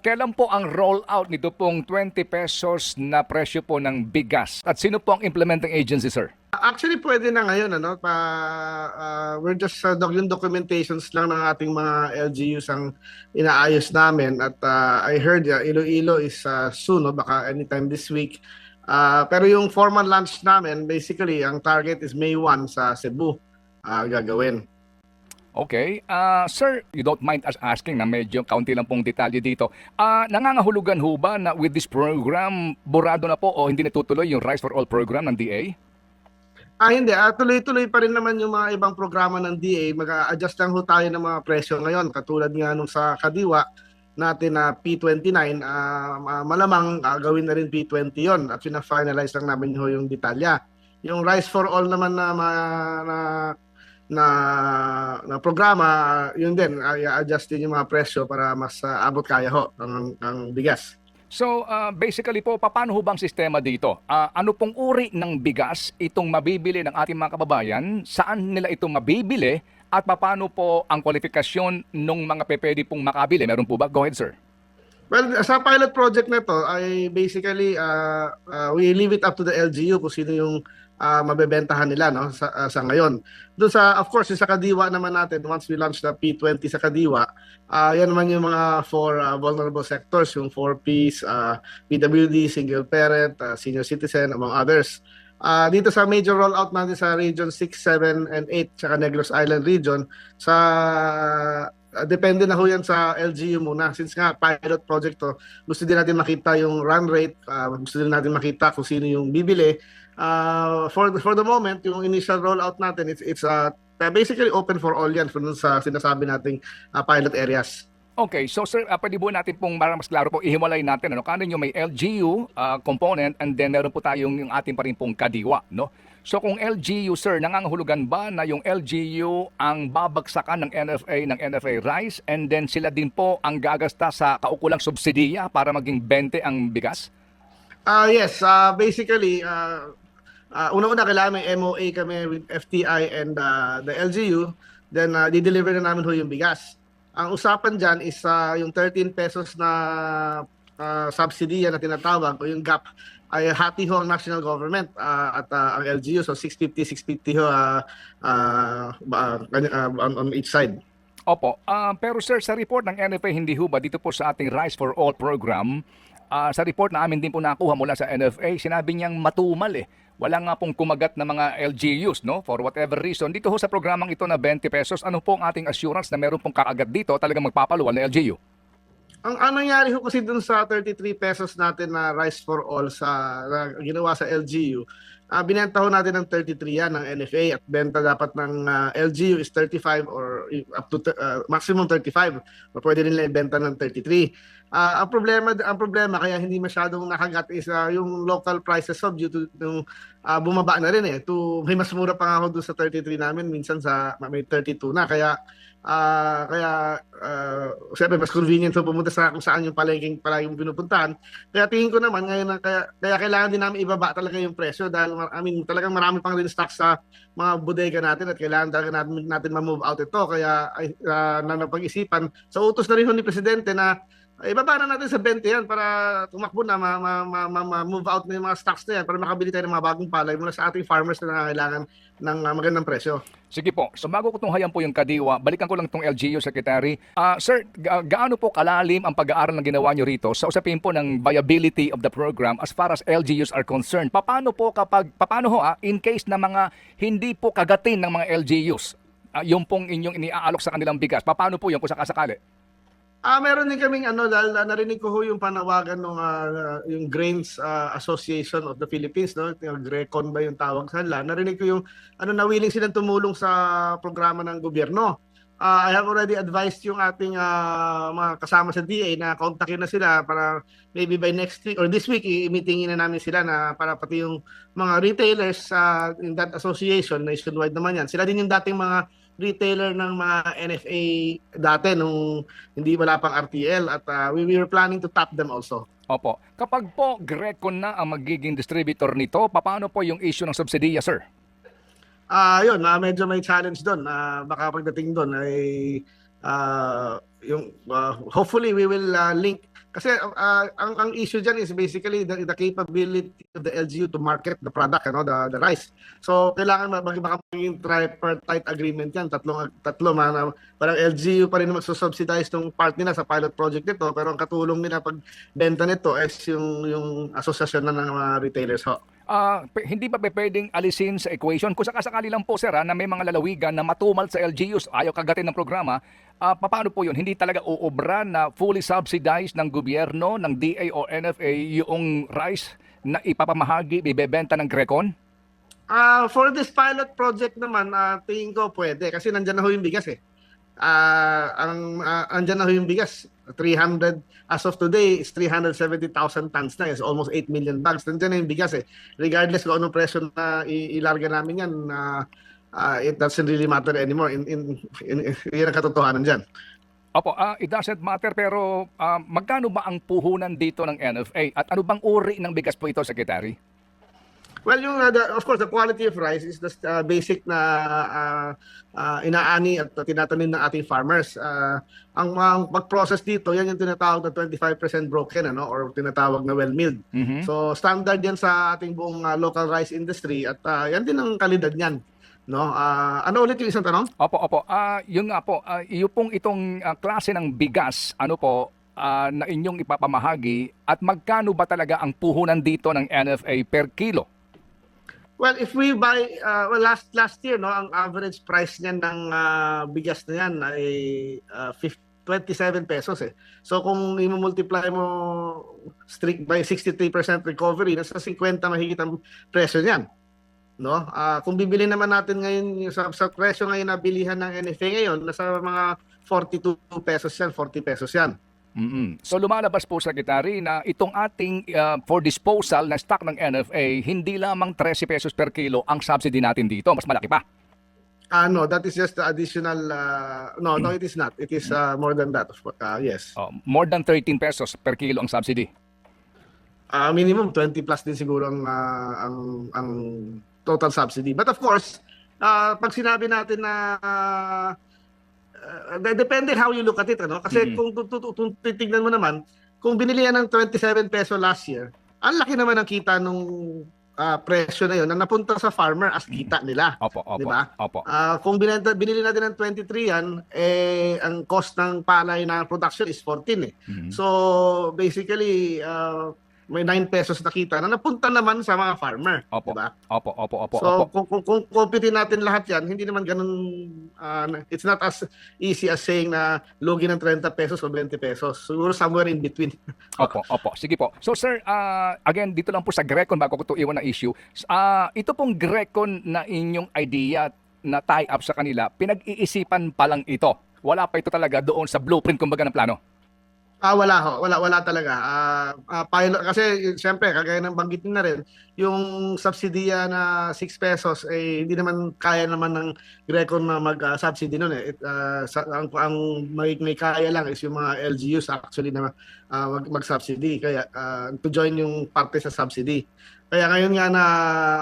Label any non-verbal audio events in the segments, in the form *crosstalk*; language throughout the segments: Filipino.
Kailan po ang rollout nito pong 20 pesos na presyo po ng bigas? At sino po ang implementing agency, sir? Actually, pwede na ngayon. Ano? Pa, ah, we're just uh, doc- yung documentations lang ng ating mga LGUs ang inaayos namin. At ah, I heard uh, Iloilo is uh, soon, no? baka anytime this week. Ah, pero yung formal launch namin, basically, ang target is May 1 sa Cebu ah, gagawin. Okay. Ah, sir, you don't mind us asking na medyo kaunti lang pong detalye dito. Ah, nangangahulugan ho ba na with this program, burado na po o hindi natutuloy yung Rice for All program ng DA? Ah, hindi. Ah, tuloy-tuloy pa rin naman yung mga ibang programa ng DA. Mag-adjust lang ho tayo ng mga presyo ngayon. Katulad nga nung sa Kadiwa natin na P29, ah, ma- malamang ah, gawin na rin P20 yon At pina-finalize lang namin ho yung detalya. Yung Rice for All naman na ma- na na, na programa, yun din, ay adjust din yung mga presyo para mas ah, abot kaya ho ang, ang bigas. So, ah, basically po, paano ho bang sistema dito? Ah, ano pong uri ng bigas itong mabibili ng ating mga kababayan? Saan nila ito mabibili? At paano po ang kwalifikasyon ng mga pepedi pong makabili? Meron po ba? Go ahead, sir. Well, sa pilot project na to ay basically uh, uh, we leave it up to the LGU kung sino yung uh, mabebentahan nila no sa, uh, sa ngayon. Doon sa of course sa Kadiwa naman natin once we launch the P20 sa Kadiwa, uh, yan naman yung mga four uh, vulnerable sectors, yung 4Ps, uh, PWD, single parent, uh, senior citizen among others. Uh, dito sa major rollout natin sa region 6, 7 and 8 tsaka Negros Island region sa Uh, depende na ho yan sa LGU muna. Since nga pilot project to, gusto din natin makita yung run rate, uh, gusto din natin makita kung sino yung bibili. Uh, for, the, for the moment, yung initial rollout natin, it's, it's uh, basically open for all yan from sa sinasabi nating uh, pilot areas. Okay, so sir, uh, pwede po natin pong para mas klaro po, ihimulay natin, ano, yung may LGU ah, component and then meron po tayong yung ating pa rin pong kadiwa, no? So kung LGU, sir, nangangahulugan ba na yung LGU ang babagsakan ng NFA ng NFA rice and then sila din po ang gagasta sa kaukulang subsidiya para maging 20 ang bigas? Ah yes, uh, basically, uh, uh, una-una kailangan may MOA kami with FTI and uh, the LGU. Then, uh, di-deliver na namin ho yung bigas. Ang usapan dyan is uh, yung 13 pesos na uh, subsidy na tinatawag o yung gap ay hati ho ang national government uh, at uh, ang LGU. So 650, 650 ho uh, uh, uh, on, on each side. Opo, ah, pero sir, sa report ng NFA, hindi ho ba dito po sa ating Rice for All program, ah, sa report na amin din po nakuha mula sa NFA, sinabi niyang matumal eh. Wala nga pong kumagat na mga LGUs, no? For whatever reason. Dito ho sa programang ito na 20 pesos, ano po ang ating assurance na meron pong kaagat dito talagang magpapaluwal na LGU? Ang ang nangyari ho kasi dun sa 33 pesos natin na rice for all sa na ginawa sa LGU, ah binenta ho natin ng 33 yan ng NFA at benta dapat ng ah, LGU is 35 or i- up to ah, maximum 35 o pwede nila ibenta ng 33. Ah, ang problema ang problema kaya hindi masyadong nakagat is ah, yung local prices of due to nung ah, bumaba na rin eh. To may mas mura pa nga ako doon sa 33 namin minsan sa may 32 na kaya Ah, kaya uh, siyempre mas convenient so pumunta sa kung saan yung palengking palaging pinupuntahan. Kaya tingin ko naman ngayon na kaya, kaya kailangan din namin ibaba talaga yung presyo dahil I mean talagang marami pang rin stock sa mga bodega natin at kailangan talaga natin natin ma-move out ito kaya ay uh, na napag-isipan sa utos na rin ho ni presidente na ay, ibaba na natin sa 20 yan para tumakbo na ma, ma, ma, ma, ma- out na yung mga stocks na yan para makabili tayo ng mga bagong palay mula sa ating farmers na nangangailangan ng uh, magandang presyo. Sige po, so bago ko tunghayan po yung kadiwa, balikan ko lang itong LGU Secretary. Ah, sir, ga- gaano po kalalim ang pag-aaral na ginawa nyo rito sa usapin po ng viability of the program as far as LGUs are concerned? Paano po kapag, paano ho ah, in case na mga hindi po kagatin ng mga LGUs, ah, yung pong inyong iniaalok sa kanilang bigas, paano po yun kung sakasakali? Ah, meron din kaming ano ah, narinig ko ho yung panawagan ng yung Grains ah, Association of the Philippines no, Grecon ba yung tawag sa nila. Narinig ko yung ano na willing silang tumulong sa programa ng gobyerno. Ah, I have already advised yung ating ah, mga kasama sa DA na kontakin na sila para maybe by next week or this week i-meetingin na namin sila na para pati yung mga retailers sa in that association nationwide naman yan. Sila din yung dating mga retailer ng mga NFA dati nung hindi wala pang RTL at uh, we were planning to tap them also. Opo. Kapag po Greco na ang magiging distributor nito, paano po yung issue ng subsidiya, sir? Ah, yun, ah, medyo may challenge doon. Ah, baka pagdating doon ay ah, yung ah, hopefully we will ah, link Kasi ah, ang ang issue diyan is basically the, the capability of the LGU to market the product, ano, the, the rice. So kailangan maging tripartite agreement 'yan, tatlong tatlo man parang LGU pa rin magsusubsidize tong part nila sa pilot project nito, pero ang katulong nila pag benta nito is yung yung asosasyon na ng mga retailers ho. P- hindi pe- pwedeng alisin sa equation? Kung sakasakali lang po, sir, ah, na may mga lalawigan na matumal sa LGUs, ayaw kagatin ng programa, ah, paano po yun? Hindi talaga uobra na fully subsidized ng gobyerno, ng DA o NFA, yung rice na ipapamahagi, ibebenta ng Grecon? Ah, for this pilot project naman, ah, tingin ko pwede kasi nandiyan na ho yung bigas eh. Ah, ang ah, andyan na yung bigas. 300 as of today is 370,000 tons na. It's almost 8 million bags. Nandiyan na yung bigas eh. Regardless kung anong presyo na ilarga namin yan, ah, ah, it doesn't really matter anymore. In, in, in, yun ang katotohanan dyan. Opo, ah, it doesn't matter pero ah, magkano ba ang puhunan dito ng NFA? At ano bang uri ng bigas po ito, Secretary? Well, yung uh, the, of course the quality of rice is the uh, basic na uh, uh, inaani at tinatanim ng ating farmers. Uh, ang ang pag-process dito, yan yung tinatawag na 25% broken ano or tinatawag na well milled. Mhm. So standard yan sa ating buong uh, local rice industry at uh, yan din ang kalidad niyan. No? Uh, ano ulit yung isang tanong? Opo, opo. Ah, yun nga po, ah, yung pong itong ah, klase ng bigas, ano po, ah, na inyong ipapamahagi at magkano ba talaga ang puhunan dito ng NFA per kilo? Well, if we buy uh, well last last year no, ang average price niyan ng uh, bigas na yan ay uh, 50 27 pesos eh. So kung i-multiply mo strict by 63% recovery, nasa 50 mahigit ang presyo niyan. No? Ah, kung bibili naman natin ngayon yung sa, sa presyo ngayon na bilihan ng NFA ngayon, nasa mga 42 pesos yan, 40 pesos yan. Mm So lumalabas po, Secretary, na itong ating ah, for disposal na stock ng NFA, hindi lamang 13 pesos per kilo ang subsidy natin dito. Mas malaki pa. Ah no, that is just the additional uh, no, no it is not. It is uh, more than that. Ah, yes. Oh, more than 13 pesos per kilo ang subsidy. Ah, minimum 20 plus din siguro ang ah, ang ang total subsidy. But of course, ah, pag sinabi natin na ah, ah, depende how you look at it ano kasi Mhm. kung, kung titignan mo naman kung binili yan ng 27 peso last year, ang laki naman ng kita nung ah, presyo na yon na napunta sa farmer as kita nila. Opo, opo, Di ba? opo. Ah, kung binenta, binili natin ng 23 yan, eh, ang cost ng palay na production is 14 eh. Mhm. So, basically, uh, may 9 pesos na kita na napunta naman sa mga farmer. Opo, Diba? opo, opo, opo, So, opo. kung, kung, kung compute natin lahat yan, hindi naman ganun, uh, it's not as easy as saying na logi ng 30 pesos o 20 pesos. Siguro somewhere in between. *laughs* Opo, opo. Sige po. So sir, ah, again, dito lang po sa Grecon bago ko ito iwan na issue. Ah, ito pong Grecon na inyong idea na tie up sa kanila, pinag-iisipan pa lang ito. Wala pa ito talaga doon sa blueprint kumbaga ng plano. Ah, wala ho. Wala, wala talaga. Ah, ah, pilot, kasi siyempre, kagaya ng banggit na rin, yung subsidiya na 6 pesos, eh, hindi naman kaya naman ng Greco na mag-subsidy nun eh. It, ah, sa, ang, ang may, may kaya lang is yung mga LGUs actually na mag, mag-subsidy. Kaya ah, to join yung parte sa subsidy. Kaya ngayon nga na,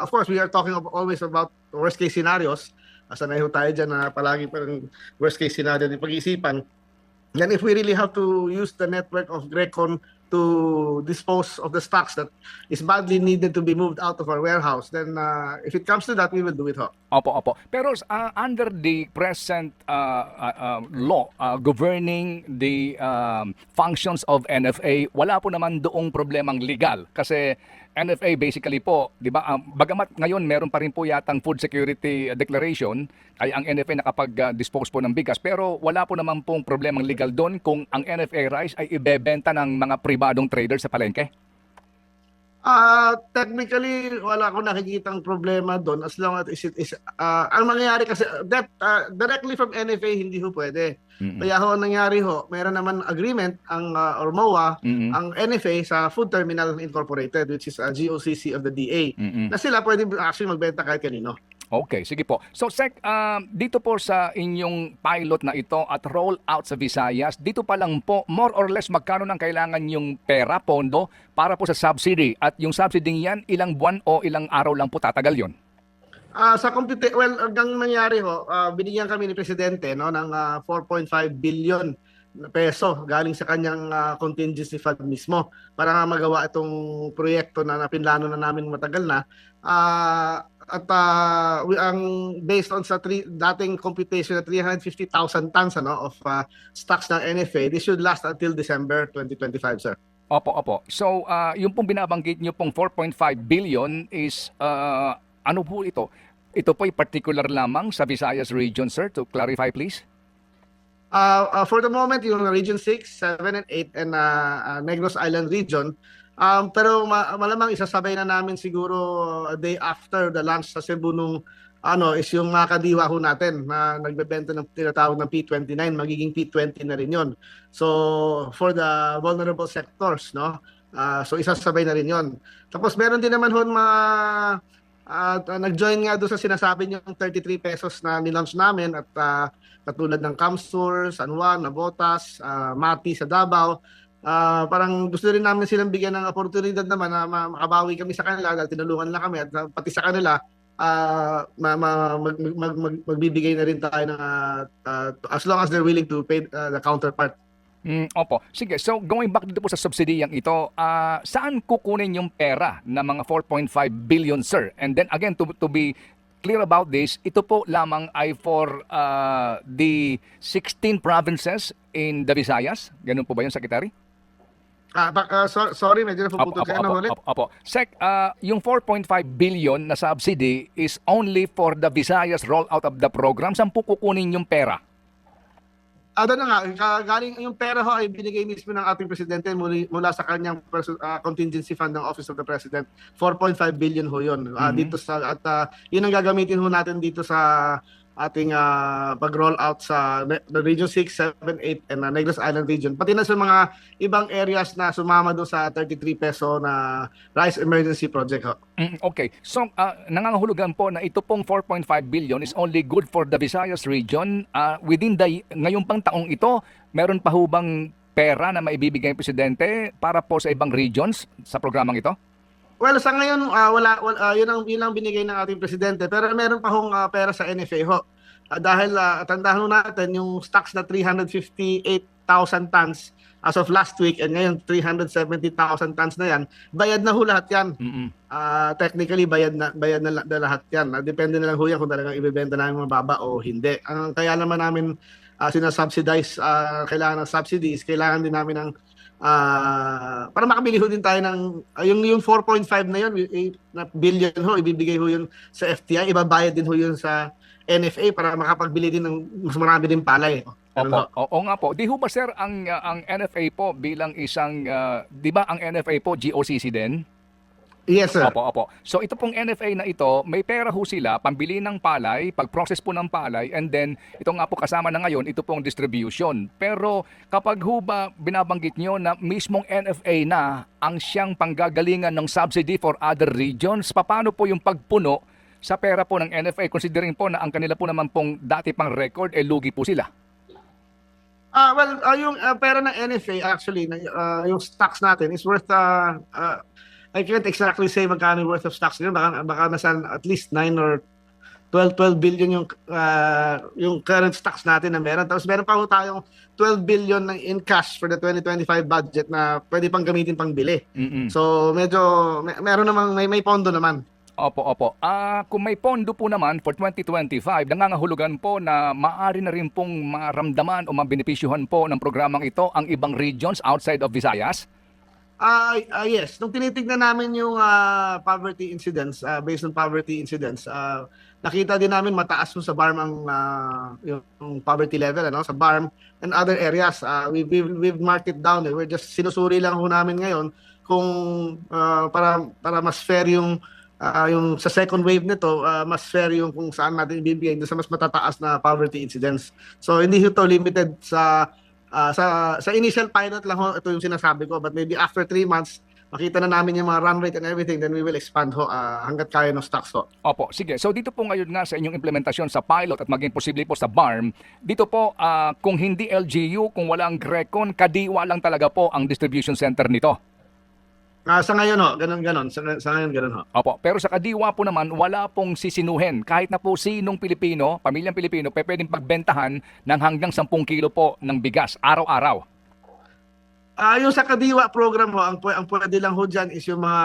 of course, we are talking of, always about worst case scenarios. Asa na tayo dyan na palagi parang worst case scenario din pag-iisipan. Then if we really have to use the network of Grecon to dispose of the stocks that is badly needed to be moved out of our warehouse, then uh, if it comes to that, we will do it. Ho. Opo, opo. Pero ah, under the present ah, ah, ah, law ah, governing the um, functions of NFA, wala po naman doong problemang legal. Kasi NFA basically po, di ba, ah, bagamat ngayon meron pa rin po yatang food security declaration, ay ang NFA nakapag-dispose po ng bigas. Pero wala po naman pong problemang legal doon kung ang NFA rice ay ibebenta ng mga pribadong trader sa palengke. Ah, technically, wala akong nakikitang problema doon as long as it is, ah, ang mangyayari kasi, that, ah, directly from NFA, hindi ho pwede. Mm-mm. Kaya ho, ang nangyari ho, meron naman agreement ang ah, or MOA, Mm-mm. ang NFA sa Food Terminal Incorporated, which is a GOCC of the DA, Mm-mm. na sila pwede actually magbenta kahit kanino. Okay, sige po. So Sec, um, dito po sa inyong pilot na ito at roll out sa Visayas, dito pa lang po more or less magkano nang kailangan yung pera, pondo para po sa subsidy at yung subsidy yan ilang buwan o ilang araw lang po tatagal yon. Ah, sa compute well hanggang nangyari ho, ah, binigyan kami ni presidente no ng ah, 4.5 billion peso galing sa kanyang ah, contingency fund mismo para nga magawa itong proyekto na napinlano na namin matagal na. Ah, at ah, we, ang based on sa three, dating computation na 350,000 tons ano, of ah, stocks ng NFA, this should last until December 2025, sir. Opo, opo. So, ah, yung pong binabanggit nyo pong 4.5 billion is, ah, ano po ito? Ito po ay particular lamang sa Visayas region, sir, to clarify please. Uh, uh, for the moment, yung Region 6, 7, and 8, and uh, uh, Negros Island region. Um, pero ma- malamang isasabay na namin siguro a day after the launch sa Cebu nung ano, is yung mga kadiwa ho natin na nagbebenta ng tinatawag ng P29, magiging P20 na rin yon. So, for the vulnerable sectors, no? Uh, so, isasabay na rin yon. Tapos, meron din naman ho mga at uh, nag-join nga doon sa sinasabi niyo 33 pesos na nilaunch namin at uh, katulad ng Camsur, San Juan, Nabotas, uh, Mati sa Davao. Ah, parang gusto rin namin silang bigyan ng oportunidad naman na ma- makabawi kami sa kanila dahil tinulungan lang kami at uh, pati sa kanila ah, ma- ma- mag- mag- mag- magbibigay na rin tayo ng ah, ah, as long as they're willing to pay ah, the counterpart. Mm, opo. Sige, so going back dito po sa subsidiyang ito, ah, saan kukunin yung pera na mga 4.5 billion, sir? And then again, to, to be clear about this, ito po lamang ay for ah, the 16 provinces in the Visayas. Ganun po ba yun, Secretary? Ah, bak- ah, so- sorry, medyo napuputol opo, ka. Ano opo, ulit? opo, opo. Sec, ah, yung 4.5 billion na subsidy is only for the Visayas rollout of the program. Saan po kukunin yung pera? Ano na nga, ka- galing yung pera ho ay binigay mismo ng ating presidente muli, mula sa kanyang perso- ah, contingency fund ng Office of the President. 4.5 billion ho yun. Ah, Mhm. dito sa at ah, yun ang gagamitin ho natin dito sa ating ah, pag-roll out sa the Region 6, 7, 8 and ah, Negros Island region. Pati na sa mga ibang areas na sumama doon sa 33 peso na Rice Emergency Project ho. Mm, Okay. So, ah, nangangahulugan po na ito pong 4.5 billion is only good for the Visayas region. Ah, within the, ngayong pang taong ito, meron pa hubang pera na maibibigay ng presidente para po sa ibang regions sa programang ito? Well, sa ngayon ah, wala, wala ah, yun ang yun ang binigay ng ating presidente pero meron pa hong ah, pera sa NFA ho. Ah, dahil uh, tandaan ho natin yung stocks na 358,000 tons as of last week and ngayon 370,000 tons na yan, bayad na ho lahat yan. Mm-mm. Ah, technically bayad na bayad na, na lahat yan. Ah, depende na lang ho yan kung talagang ibebenta namin mababa o hindi. Ang kaya naman namin uh, sinasubsidize, ah, kailangan ng subsidies, kailangan din namin ng ah, para makabili ho din tayo ng ah, yung yung 4.5 na yun, na billion ho, ibibigay ho yun sa FTI, ibabayad din ho yun sa NFA para makapagbili din ng mas marami din palay. Ano Opo, ho? oo nga po. Di ho ba sir ang ah, ang NFA po bilang isang ah, 'di ba ang NFA po GOCC din? Yes, sir. Opo, opo. So ito pong NFA na ito, may pera ho sila pambili ng palay, pag-process po ng palay, and then ito nga po kasama na ngayon, ito pong distribution. Pero kapag ho ba binabanggit nyo na mismong NFA na ang siyang panggagalingan ng subsidy for other regions, paano po yung pagpuno sa pera po ng NFA considering po na ang kanila po naman pong dati pang record, eh lugi po sila? Ah, well, ah, yung ah, pera ng NFA actually, na, ah, yung stocks natin is worth uh, I can't exactly say magkano worth of stocks nila. Baka baka nasa at least 9 or 12 12 billion yung ah, yung current stocks natin na meron. Tapos meron pa ho tayong 12 billion na in cash for the 2025 budget na pwede pang gamitin pang bili. Mm-mm. So medyo may, meron namang may may pondo naman. Opo, opo. Ah, kung may pondo po naman for 2025, nangangahulugan po na maaari na rin pong maramdaman o mabenepisyuhan po ng programang ito ang ibang regions outside of Visayas. Ah, ah, yes, nung tinitingnan namin yung ah, poverty incidents, ah, based on poverty incidents, ah, nakita din namin mataas sa BARM ang ah, yung, poverty level ano sa BARM and other areas. Ah, we we we've marked it down. Eh. We're just sinusuri lang ho namin ngayon kung ah, para para mas fair yung ah, yung sa second wave nito, ah, mas fair yung kung saan natin ibibigay sa mas matataas na poverty incidents. So hindi ito limited sa Ah, sa sa initial pilot lang ho, ito yung sinasabi ko. But maybe after three months, makita na namin yung mga run rate and everything, then we will expand ho ah, hanggat kaya ng stocks ho. Opo, sige. So dito po ngayon nga sa inyong implementasyon sa pilot at maging posible po sa BARM, dito po ah, kung hindi LGU, kung walang Grecon, kadiwa lang talaga po ang distribution center nito. Ah, sa ngayon ho, ganun ganon. Sa, sa ngayon ganun ho. Opo, pero sa Kadiwa po naman, wala pong sisinuhin. Kahit na po sinong Pilipino, pamilyang Pilipino, pe pwedeng pagbentahan ng hanggang 10 kilo po ng bigas araw-araw. Ah, yung sa Kadiwa program ho, ang, pu- ang pwede lang ho dyan is yung mga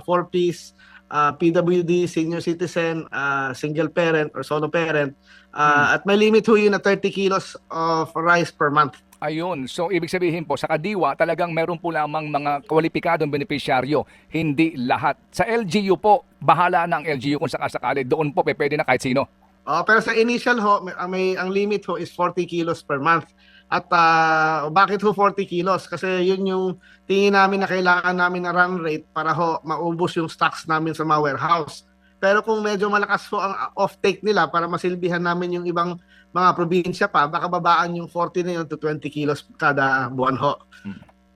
4-piece, ah, PWD, senior citizen, ah, single parent or solo parent. Ah, At may limit ho yun na 30 kilos of rice per month. Ayun, so ibig sabihin po, sa Kadiwa talagang meron po lamang mga kwalipikadong benepisyaryo, hindi lahat. Sa LGU po, bahala na ang LGU kung sakasakali, doon po pwede na kahit sino. Oh, pero sa initial ho, may, ang may ang limit ho is 40 kilos per month. At ah, bakit ho 40 kilos? Kasi yun yung tingin namin na kailangan namin na run rate para ho maubos yung stocks namin sa mga warehouse. Pero kung medyo malakas ho ang off-take nila para masilbihan namin yung ibang mga probinsya pa, baka babaan yung 40 na yun to 20 kilos kada buwan ho.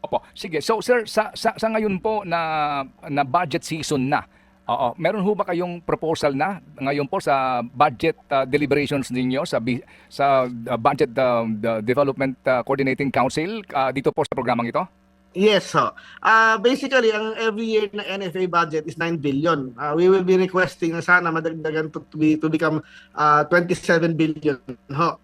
Opo, sige. So sir, sa, sa, sa ngayon po na, na budget season na, Oo, meron ho ba kayong proposal na ngayon po sa budget uh, deliberations ninyo sa sa uh, budget uh, development uh, coordinating council uh, dito po sa programang ito? Yes, ho. Ah, basically, ang every year na NFA budget is 9 billion. Ah, we will be requesting na sana madagdagan to, to, be, to become ah, 27 billion. Ho.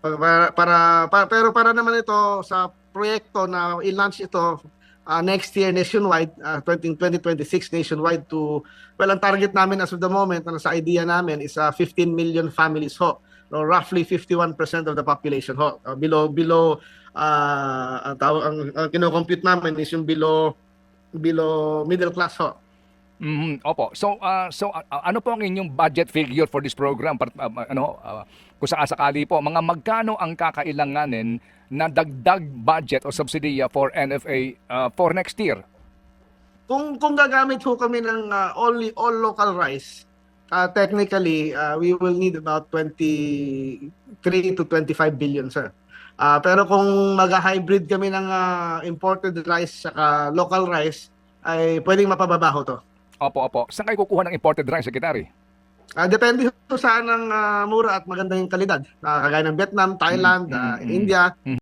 Para, para, para- pero para naman ito sa proyekto na i-launch ito ah, next year nationwide, 20, 2026 nationwide to, well, ang target namin as of the moment, ano, sa idea namin is ah, 15 million families ho. No, roughly 51% of the population ho. Ah, below, below ah ang tawag ang, ang kino-compute namin is yung below below middle class ho. Mhm, Opo. So uh, so uh, ano po ang inyong budget figure for this program? Par- uh, ano uh, kung sakasakali po mga magkano ang kakailanganin na dagdag budget o subsidiya for NFA uh, for next year? Kung kung gagamit ho kami ng ah, only all local rice, ah, technically ah, we will need about 23 to 25 billion sir. Ah, pero kung mag-hybrid kami ng ah, imported rice saka local rice ay pwedeng mapababaho to. Opo, opo. Saan kayo kukuha ng imported rice, Secretary? Ah, depende ho saan ang ah, mura at maganda yung kalidad. Ah, kagaya ng Vietnam, Thailand, Mm, ah, mm, mm. India.